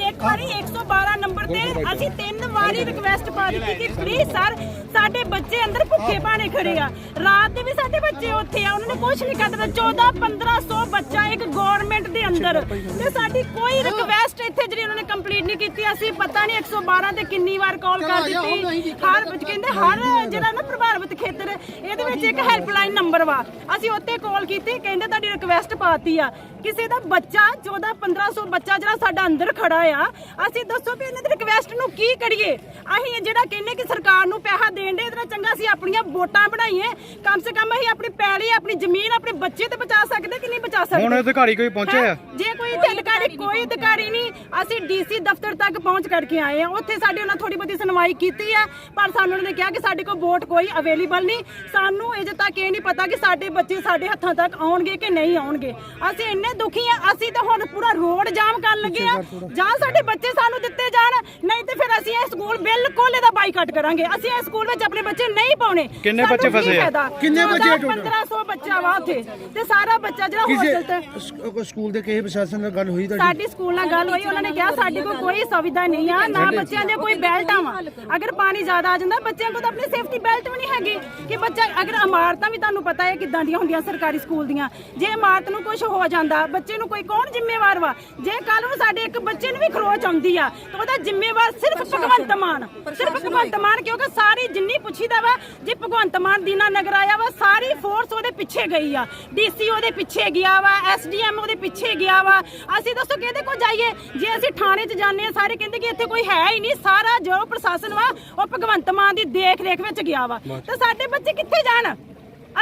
ਇੱਕ ਵਾਰੀ 112 ਨੰਬਰ ਤੇ ਅਸੀਂ ਤਿੰਨ ਵਾਰੀ ਰਿਕਵੈਸਟ ਪਾ ਦਿੱਤੀ ਕਿ ਪਲੀਜ਼ ਸਰ ਸਾਡੇ ਬੱਚੇ ਅੰਦਰ ਭੁੱਖੇ ਭਾਣੇ ਖੜੇ ਆ। ਰਾਤ ਦੇ ਵੀ ਸਾਡੇ ਬੱਚੇ ਉੱਥੇ ਆ ਉਹਨਾਂ ਨੇ ਕੁਝ ਨਹੀਂ ਕਰਦਾ 14 1500 ਬੱਚਾ ਇੱਕ ਗਵਰਨਮੈਂਟ ਦੇ ਅੰਦਰ। ਤੇ ਸਾਡੀ ਕੋਈ ਰਿਕਵੈਸਟ ਇੱਥੇ ਜਿਹੜੀ ਉਹਨਾਂ ਨੇ ਕੰਪਲੀਟ ਨਹੀਂ ਕੀਤੀ ਅਸੀਂ ਪਤਾ ਨਹੀਂ 112 ਤੇ ਕਿੰਨੀ ਵਾਰ ਕਾਲ ਕਰ ਦਿੱਤੀ। ਹਰ ਬੱਚ ਕਹਿੰਦੇ ਹਰ ਜਿਹੜਾ ਨਾ ਪ੍ਰਭਾਵਿਤ ਖੇਤਰ ਇਹਦੇ ਵਿੱਚ ਇੱਕ ਹੈਲਪਲਾਈਨ ਨੰਬਰ ਵਾ। ਅਸੀਂ ਉੱਤੇ ਕਾਲ ਕੀਤੀ ਕਹਿੰਦੇ ਤੁਹਾਡੀ ਰਿਕਵੈਸਟ ਪਾਤੀ ਆ। ਕਿਸੇ ਦਾ ਬੱਚਾ 14 1500 ਬੱਚਾ ਜਿਹੜਾ ਸਾਡਾ ਅੰਦਰ ਖੜਾ ਆ ਅਸੀਂ ਦੱਸੋ ਵੀ ਇਹਨਾਂ ਦੀ ਰਿਕਵੈਸਟ ਨੂੰ ਕੀ ਕਰੀਏ? ਅਸੀਂ ਜਿਹੜਾ ਕਹਿੰਦੇ ਕਿ ਸਰਕਾਰ ਨੂੰ ਪੈਸਾ ਦੇਣ ਦੇ ਇਤਨਾ ਚੰਗਾ ਅਸੀਂ ਆਪਣੀਆਂ ਵੋਟਾਂ ਬਣਾਈਏ। ਕਮ ਸੇ ਕਮ ਅਸੀਂ ਆਪਣੀ ਪੈਲੀ ਆਪਣੀ ਜ਼ਮੀਨ ਆਪਣੇ ਬੱਚੇ ਤੇ ਬਚਾ ਸਕਦੇ ਕਿ ਨਹੀਂ ਬਚਾ ਸਕਦੇ? ਹੁਣ ਅਧਿਕਾਰੀ ਕੋਈ ਪਹੁੰਚੇ ਆ? ਜੇ ਕੋਈ ਇੱਥੇ ਅਧਿਕਾਰੀ ਕੋਈ ਅਧਿਕਾਰੀ ਨਹੀਂ। ਅਸੀਂ ਡੀਸੀ ਦਫ਼ਤਰ ਤੱਕ ਪਹੁੰਚ ਕਰਕੇ ਆਏ ਆ ਉੱਥੇ ਸਾਡੇ ਉਹਨਾਂ ਥੋੜੀ ਬਹੁਤੀ ਸੁਣਵਾਈ ਕੀਤੀ ਆ ਪਰ ਸਾਨੂੰ ਉਹਨਾਂ ਨੇ ਕਿਹਾ ਕਿ ਸਾਡੇ ਕੋਲ ਵੋਟ ਕੋਈ ਅਵੇਲੇਬਲ ਨਹੀਂ। ਸਾਨੂੰ ਅਜੇ ਤੱਕ ਇਹ ਨਹੀਂ ਪਤਾ ਕਿ ਸਾਡੇ ਬੱਚੇ ਸਾਡੇ ਹੱਥਾਂ ਤੱਕ ਆਉਣਗੇ ਕਿ ਨਹੀਂ ਆਉਣਗੇ। ਅਸੀਂ ਇੰਨੇ ਦੁਖੀ ਆ ਅਸੀਂ ਤਾਂ ਹੁਣ ਪੂਰਾ ਰੋਡ ਜਾਮ ਕਰਨ ਲੱਗੇ ਆ ਜਾਂ ਸਾਡੇ ਬੱਚੇ ਸਾਨੂੰ ਦਿੱਤੇ ਜਾਣ ਨਹੀਂ ਤੇ ਫਿਰ ਅਸੀਂ ਇਹ ਸਕੂਲ ਬਿਲਕੁਲ ਇਹਦਾ ਬਾਈਕਾਟ ਕਰਾਂਗੇ। ਅਸੀਂ ਇਹ ਸਕੂਲ ਵਿੱਚ ਆਪਣੇ ਬੱਚੇ ਨਹੀਂ ਪਾਉਣੇ। ਕਿੰਨੇ ਬੱਚੇ ਫਸੇ ਆ? ਕਿੰਨੇ ਬੱਚੇ total? 1500 ਬੱਚਾ ਵਾ ਉੱਥੇ। ਤੇ ਸਾਰਾ ਬੱਚਾ ਜਿਹੜਾ ਹੋਸਟਲ ਤੇ ਸਕੂਲ ਦੇ ਕਿਸੇ ਪ੍ਰਸ਼ਾਸਨ ਨਾਲ ਗੱਲ ਹੋਈ ਤੁਹਾਡੀ ਸਾਡੀ ਸਕੂਲ ਨਾਲ ਗੱਲ ਹੋਈ ਉਹਨਾਂ ਨੇ ਕਿਹਾ ਸਾਡੇ ਕੋਲ ਕੋਈ ਸੁਵਿਧਾ ਨਹੀਂ ਆ ਨਾ ਬੱਚਿਆਂ ਦੇ ਕੋਈ ਬੈਲਟਾਂ ਵਾ। ਅਗਰ ਪਾਣੀ ਜ਼ਿਆਦਾ ਆ ਜਾਂਦਾ ਬੱਚਿਆਂ ਕੋਲ ਤਾਂ ਆਪਣੀ ਸੇਫਟੀ ਬੈਲਟ ਵੀ ਨਹੀਂ ਹੈਗੀ। ਕਿ ਬੱਚਾ ਅਗਰ ਇਮਾਰਤਾਂ ਵੀ ਤੁਹਾਨੂੰ ਪਤਾ ਹੈ ਕਿੱਦਾਂ ਦੀਆਂ ਹੁੰਦੀਆਂ ਸਰਕਾਰੀ ਸਕੂਲ ਦੀਆਂ। ਜੇ ਇਮਾਰਤ ਨੂੰ ਕੁਝ ਹੋ ਜਾਂਦਾ ਬੱਚੇ ਨੂੰ ਕੋਈ ਕੌਣ ਜ਼ਿੰਮੇਵਾਰ ਵਾ? ਜੇ ਕੱਲ ਨੂੰ ਸਾਡੇ ਇੱਕ ਬੱਚੇ ਨੂੰ ਵੀ ਖਰੋਚ ਆਉਂਦੀ ਆ ਤਾਂ ਉਹਦਾ ਜ਼ਿੰਮੇਵਾਰ ਸਿਰਫ ਭਗਵੰਤ ਮਾਨ। ਸਿਰਫ ਭਗਵੰਤ ਮਾਨ ਕਿਉਂਕਿ ਸਾਰੀ ਜਿੰਨੀ ਪੁੱਛੀਦਾ ਵਾ ਜੇ ਭਗਵੰਤ ਮਾਨ ਦੀਨਾ ਨਗਰ ਆਇਆ ਵਾ ਸਾਰੀ ਫੋਰਸ ਉਹਦੇ ਪਿੱਛੇ ਗਈ ਆ। ਡੀਸੀ ਉਹਦੇ ਪਿੱਛੇ ਗਿਆ ਵਾ ਐਸਡੀਐਮ ਉਹਦੇ ਪਿੱਛੇ ਗਿਆ ਵਾ। ਅਸੀਂ ਦੱਸੋ ਕਿਹਦੇ ਕੋਲ ਜਾਈਏ? ਜੇ ਅਸੀਂ ਥਾਣੇ 'ਚ ਜਾਂਦੇ ਆ ਸਾਰੇ ਕਹਿੰਦੇ ਕਿ ਇੱਥੇ ਕੋਈ ਹੈ ਹੀ ਨਹੀਂ। ਸਾਰਾ ਜੋ ਪ੍ਰਸ਼ਾਸਨ ਵਾ ਉਹ ਭਗਵੰਤ ਮਾਨ ਦੀ ਦੇਖ ਰੇਖ ਵਿੱਚ ਗਿਆ ਵਾ। ਤੇ ਸਾਡੇ ਬੱਚੇ ਕਿੱਥੇ ਜਾਣ?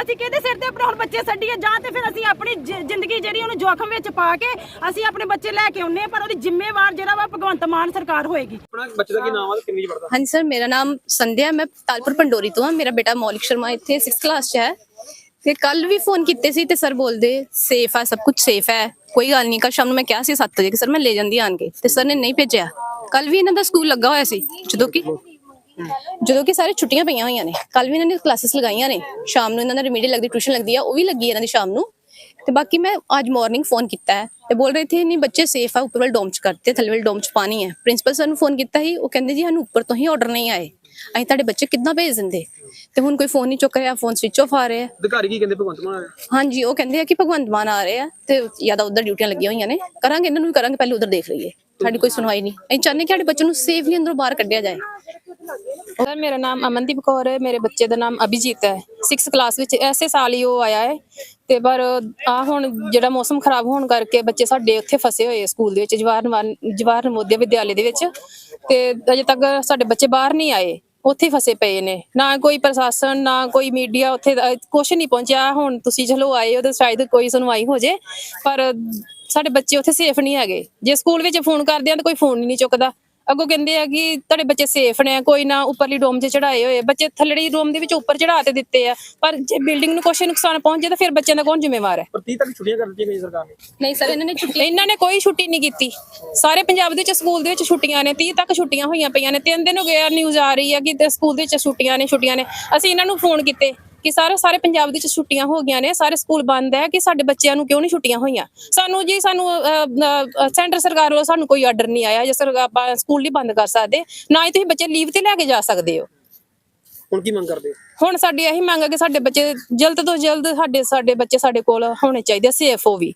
ਅਸੀਂ ਕਿਹਦੇ ਸਿਰ ਤੇ ਆਪਣੇ ਹੁਣ ਬੱਚੇ ਛੱਡੀਏ? ਜਾਂ ਤੇ ਫਿਰ ਅਸੀਂ ਆਪਣੀ ਜ਼ਿੰਦਗੀ ਜਿਹੜੀ ਉਹਨੂੰ ਜੋਖਮ ਵਿੱਚ ਪਾ ਕੇ ਅਸੀਂ ਆਪਣੇ ਬੱਚੇ ਲੈ ਕੇ ਆਉਨੇ ਪਰ ਉਹਦੀ ਜ਼ਿੰਮੇਵਾਰ ਜਿਹੜਾ ਵਾ ਭਗਵੰਤ ਮਾਨ ਸਰਕਾਰ ਹੋਏਗੀ। ਆਪਣਾ ਬੱਚੇ ਦਾ ਕੀ ਨਾਮ ਆ ਤੇ ਕਿੰਨੀ ਚ ਪੜਦਾ ਹਾਂਜੀ ਸਰ ਮੇਰਾ ਨਾਮ ਸੰਧਿਆ ਮੈਂ ਤਾਲਪੁਰ ਪੰਡੋਰੀ ਤੋਂ ਹਾਂ। ਮੇਰਾ ਬੇਟਾ ਮੌਲਿਕ ਸ਼ਰਮਾ ਇੱਥੇ 6th ਕਲਾਸ 'ਚ ਹੈ। ਤੇ ਕੱਲ ਵੀ ਫੋਨ ਕੀਤੇ ਸੀ ਤੇ ਸਰ ਬੋਲਦੇ ਸੇਫ ਹੈ ਸਭ ਕੁਝ ਸੇਫ ਹੈ। ਕੋਈ ਗੱਲ ਨਹੀਂ ਕੱਲ ਸ਼ਾਮ ਨੂੰ ਮੈਂ ਕਿਹਾ ਸੀ 7 ਵਜੇ ਕਿ ਸਰ ਮੈਂ ਲੈ ਜਾਂਦੀ ਆਣ ਕੇ। ਤੇ ਸਰ ਨੇ ਨਹੀਂ ਭੇਜਿਆ। ਕੱਲ ਵੀ ਇਹਨਾਂ ਦਾ ਸਕੂਲ ਲੱਗਾ ਹੋਇਆ ਸੀ, ਜਦੋਂ ਕਿ ਜਦੋਂ ਕਿ ਸਾਰੇ ਛੁੱਟੀਆਂ ਪਈਆਂ ਹੋਈਆਂ ਨੇ। ਕੱਲ ਵੀ ਇਹਨਾਂ ਨੇ ਕਲਾਸਿਸ ਲਗਾਈਆਂ ਨੇ। ਸ਼ਾਮ ਨੂੰ ਇਹਨਾਂ ਦਾ ਰਿਮੀਡੀਅਲ ਲੱਗਦੀ ਟਿਊਸ਼ਨ ਲੱਗਦੀ ਆ, ਉਹ ਵੀ ਲੱਗੀ ਇਹਨਾਂ ਦੀ ਸ਼ਾਮ ਨੂੰ। ਤੇ ਬਾਕੀ ਮੈਂ ਅੱਜ ਮਾਰਨਿੰਗ ਫੋਨ ਕੀਤਾ ਹੈ। ਤੇ ਬੋਲ ਰਹੇ ਥੇ ਨਹੀਂ ਬੱਚੇ ਸੇਫ ਆ, ਉੱਪਰ ਵਾਲ ਡੋਮ ਚ ਕਰਤੇ, ਥੱਲੇ ਵਾਲ ਡੋਮ ਚ ਪਾਣੀ ਹੈ। ਪ੍ਰਿੰਸੀਪਲ ਸਰ ਨੂੰ ਫੋਨ ਕੀਤਾ ਸੀ, ਉਹ ਕਹਿੰਦੇ ਜੀ ਸਾਨੂੰ ਉੱਪਰ ਤੋਂ ਹੀ ਆਰਡਰ ਨਹੀਂ ਆਏ। ਅਸੀਂ ਤੁਹਾਡੇ ਬੱਚੇ ਕਿੱਦਾਂ ਭੇਜ ਦਿੰਦੇ? ਤੇ ਹੁਣ ਕੋਈ ਫੋਨ ਨਹੀਂ ਚੁੱਕ ਰਿਹਾ ਫੋਨ ਸਵਿਚ ਆਫ ਆ ਰਿਹਾ ਅਧਿਕਾਰੀ ਕੀ ਕਹਿੰਦੇ ਭਗਵੰਤ ਮਾਨ ਹਾਂਜੀ ਉਹ ਕਹਿੰਦੇ ਆ ਕਿ ਭਗਵੰਤ ਮਾਨ ਆ ਰਹੇ ਆ ਤੇ ਜ਼ਿਆਦਾ ਉਧਰ ਡਿਊਟੀਆਂ ਲੱਗੀਆਂ ਹੋਈਆਂ ਨੇ। ਕਰਾਂਗੇ ਇਹਨਾਂ ਨੂੰ ਵੀ ਕਰਾਂਗੇ ਪਹਿਲੇ ਉਧਰ ਦੇਖ ਲਈਏ। ਸਾਡੀ ਕੋਈ ਸੁਣਵਾਈ ਨਹੀਂ ਅਸੀਂ ਚਾਹੁੰਦੇ ਕਿ ਸਾਡੇ ਬੱਚੇ ਨੂੰ ਸੇਫਲੀ ਅੰਦਰੋਂ ਬਾਹਰ ਕੱਢਿਆ ਜਾਏ। ਸਰ ਮੇਰਾ ਨਾਮ ਅਮਨਦੀਪ ਕੌਰ ਹੈ। ਮੇਰੇ ਬੱਚੇ ਦਾ ਨਾਮ ਅਭਿਜੀਤ ਹੈ। 6th ਕਲਾਸ ਵਿੱਚ ਐਸੇ ਸਾਲ ਹੀ ਉਹ ਆਇਆ ਹੈ। ਤੇ ਪਰ ਆ ਹੁਣ ਜਿਹੜਾ ਮੌਸਮ ਖਰਾਬ ਹੋਣ ਕਰਕੇ ਬੱਚੇ ਸਾਡੇ ਉੱਥੇ ਫਸੇ ਹੋਏ ਆ ਸਕੂਲ ਦੇ ਵਿੱਚ ਜਵਾਹਰ ਨਵਾਨ- ਜਵਾਹਰ ਨਵੋਦਿਆ ਵਿਦਿਆਲੇ ਦੇ ਵਿੱਚ। ਤੇ ਅਜੇ ਤੱਕ ਸਾਡੇ ਬੱਚੇ ਬਾਹਰ ਨਹੀਂ ਆਏ। ਉੱਥੇ ਫਸੇ ਪਏ ਨੇ। ਨਾ ਕੋਈ ਪ੍ਰਸ਼ਾਸਨ, ਨਾ ਕੋਈ ਮੀਡੀਆ ਉੱਥੇ ਦਾ- ਕੁਛ ਨਹੀਂ ਪਹੁੰਚਿਆ। ਹੁਣ ਤੁਸੀਂ ਚਲੋ ਆਏ ਹੋ ਤੇ ਸ਼ਾਇਦ ਕੋਈ ਸੁਣਵਾਈ ਹੋ ਜੇ, ਪਰ ਸਾਡੇ ਬੱਚੇ ਉੱਥੇ ਸੇਫ ਨਹੀਂ ਹੈਗੇ। ਜੇ ਸਕੂਲ ਵਿੱਚ ਫੋਨ ਕਰਦੇ ਆ ਤਾਂ ਕੋਈ ਫੋਨ ਹੀ ਨਹੀਂ ਚੁੱਕਦਾ। ਅੱਗੋਂ ਕਹਿੰਦੇ ਆ ਕਿ ਤੁਹਾਡੇ ਬੱਚੇ ਸੇਫ ਨੇ ਕੋਈ ਨਾ ਉੱਪਰਲੀ ਡੋਮ 'ਚ ਚੜਾਏ ਹੋਏ ਬੱਚੇ ਥੱਲੜੀ ਰੂਮ ਦੇ ਵਿੱਚ ਉੱਪਰ ਚੜਾ ਤੇ ਦਿੱਤੇ ਆ ਪਰ ਜੇ ਬਿਲਡਿੰਗ ਨੂੰ ਕੁਛ ਨੁਕਸਾਨ ਪਹੁੰਚੇ ਤਾਂ ਫਿਰ ਬੱਚਿਆਂ ਦਾ ਕੌਣ ਜ਼ਿੰਮੇਵਾਰ ਹੈ? ਪਰ 30 ਤੱਕ ਛੁੱਟੀਆਂ ਕਰ ਦਿੱਤੀਆਂ ਗਈਆਂ ਸਰਕਾਰ ਨੇ? ਨਹੀਂ ਸਰ ਇਹਨਾਂ ਨੇ ਛੁੱਟੀ ਇਹਨਾਂ ਨੇ ਕੋਈ ਛੁੱਟੀ ਨਹੀਂ ਕੀਤੀ। ਸਾਰੇ ਪੰਜਾਬ ਦੇ ਵਿੱਚ ਸਕੂਲ ਦੇ ਵਿੱਚ ਛੁੱਟੀਆਂ ਨੇ 30 ਤੱਕ ਛੁੱਟੀਆਂ ਹੋਈਆਂ ਪਈਆਂ ਨੇ। ਤਿੰਨ ਦਿਨ ਹੋ ਗਏ ਆ ਨਿਊਜ਼ ਆ ਰਹੀ ਆ ਕਿ ਤੇ ਸਕੂਲ ਦੇ ਵਿੱਚ ਛੁੱਟੀਆਂ ਨੇ ਛੁੱਟੀਆਂ ਨੇ। ਅਸੀਂ ਇਹਨਾਂ ਨੂੰ ਫੋਨ ਕੀਤੇ। ਕਿ ਸਾਰੇ ਸਾਰੇ ਪੰਜਾਬ ਦੇ ਵਿੱਚ ਛੁੱਟੀਆਂ ਹੋ ਗਈਆਂ ਨੇ ਸਾਰੇ ਸਕੂਲ ਬੰਦ ਹੈ ਕਿ ਸਾਡੇ ਬੱਚਿਆਂ ਨੂੰ ਕਿਉਂ ਨਹੀਂ ਛੁੱਟੀਆਂ ਹੋਈਆਂ? ਸਾਨੂੰ ਜੀ ਸਾਨੂੰ ਸੈਂਟਰ ਸਰਕਾਰ ਵੱਲੋਂ ਸਾਨੂੰ ਕੋਈ ਆਰਡਰ ਨਹੀਂ ਆਇਆ ਜੇ ਸਰਕਾਰ ਆਪਾਂ ਸਕੂਲ ਨਹੀਂ ਬੰਦ ਕਰ ਸਕਦੇ ਨਾ ਹੀ ਤੁਸੀਂ ਬੱਚੇ ਲੀਵ ਤੇ ਲੈ ਕੇ ਜਾ ਸਕਦੇ ਹੋ। ਹੁਣ ਕੀ ਮੰਗ ਕਰਦੇ ਹੋ? ਹੁਣ ਸਾਡੀ ਇਹੀ ਮੰਗ ਹੈ ਕਿ ਸਾਡੇ ਬੱਚੇ ਜਲਦ ਤੋਂ ਜਲਦ ਸਾਡੇ ਸਾਡੇ ਬੱਚੇ ਸਾਡੇ ਕੋਲ ਹੋਣੇ ਚਾਹੀਦੇ ਸੇਫ ਹੋ ਵੀ।